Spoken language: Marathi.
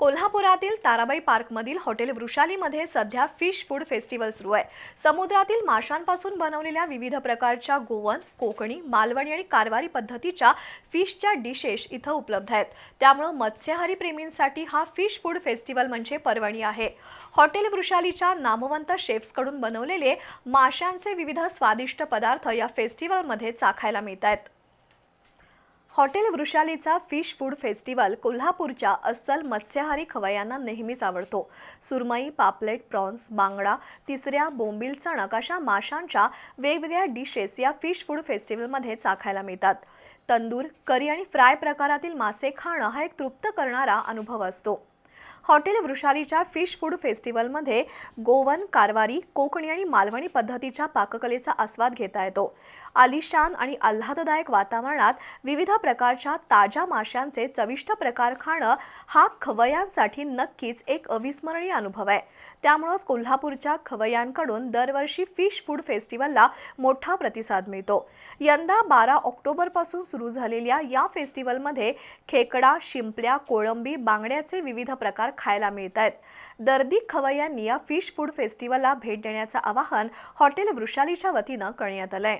कोल्हापुरातील ताराबाई पार्कमधील हॉटेल वृषालीमध्ये सध्या फिश फूड फेस्टिवल सुरू आहे. समुद्रातील माशांपासून बनवलेल्या विविध प्रकारच्या गोवन कोकणी मालवणी आणि कारवारी पद्धतीच्या फिशच्या डिशेस इथं उपलब्ध आहेत. त्यामुळं मत्स्यहारी प्रेमींसाठी हा फिश फूड फेस्टिवल म्हणजे पर्वणी आहे. हॉटेल वृषालीच्या नामवंत शेफ्सकडून बनवलेले माशांचे विविध स्वादिष्ट पदार्थ या फेस्टिवलमध्ये चाखायला मिळत आहेत हॉटेल वृषालीचा फिश फूड फेस्टिवल कोल्हापूरच्या अस्सल मत्स्याहारी खवय्यांना नेहमीच आवडतो. सुरमई पापलेट प्रॉन्स बांगडा तिसऱ्या बोंबील चणक अशा माशांच्या वेगवेगळ्या डिशेस या फिश फूड फेस्टिवलमध्ये चाखायला मिळतात. तंदूर करी आणि फ्राय प्रकारातील मासे खाणं हा एक तृप्त करणारा अनुभव असतो. हॉटेल वृषालीच्या फिश फूड फेस्टिवलमध्ये गोवन कारवारी कोकणी आणि मालवणी पद्धतीच्या पाककलेचा आस्वाद घेता येतो. आलिशान आणि आल्हाददायक वातावरणात विविध प्रकारच्या ताज्या माशांचे चविष्ट प्रकार खाणं हा खवय्यांसाठी नक्कीच एक अविस्मरणीय अनुभव आहे. त्यामुळंच कोल्हापूरच्या खवय्यांकडून दरवर्षी फिश फूड फेस्टिवलला मोठा प्रतिसाद मिळतो. यंदा बारा ऑक्टोबरपासून सुरू झालेल्या या फेस्टिवलमध्ये खेकडा शिंपल्या कोळंबी बांगड्याचे विविध प्रकार खायला मिळत आहेत दर्दी खवय्यांनी या फिश फूड फेस्टिवलला भेट देण्याचं आवाहन हॉटेल वृषालीच्या वतीनं करण्यात आलंय.